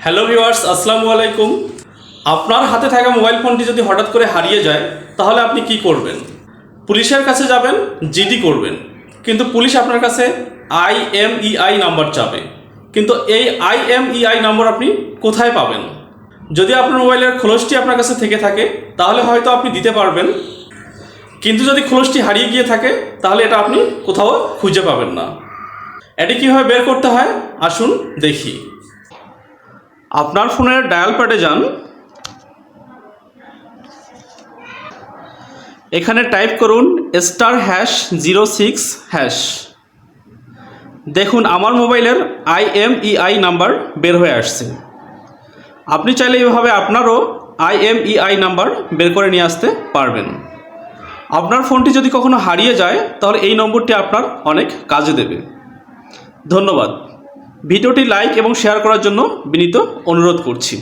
Hello viewers, আসসালামু আলাইকুম। আপনার হাতে থাকা মোবাইল ফোনটি যদি হঠাৎ করে হারিয়ে যায়, তাহলে আপনি কি করবেন? পুলিশের কাছে যাবেন, জিডি করবেন। কিন্তু পুলিশ আপনার কাছে আইএমইআই নাম্বার চাবে। কিন্তু এই আই এম আইএমইআই নাম্বার আপনি কোথায় পাবেন? যদি আপনার মোবাইলের খোলসটি আপনার কাছে থেকে থাকে, তাহলে হয়তো আপনি দিতে পারবেন। কিন্তু যদি খোলসটি হারিয়ে গিয়ে থাকে, তাহলে এটা আপনি কোথাও খুঁজে পাবেন না। এটি কীভাবে বের করতে হয়? আসুন দেখি। আপনার ফোনের ডায়াল প্যাডে যান। এখানে টাইপ করুন star hash zero six hash. দেখুন, আমার মোবাইলের আইএমইআই নাম্বার বের হয়ে আসছে। আপনি চাইলে এভাবে আপনারও আইএমইআই নাম্বার বের করে নিয়ে আসতে পারবেন। আপনার ফোনটি যদি কখনো হারিয়ে যায়, তাহলে এই নম্বরটি আপনার অনেক কাজে দেবে। ধন্যবাদ। ভিডিওটি লাইক এবং শেয়ার করার জন্য বিনীত অনুরোধ করছি।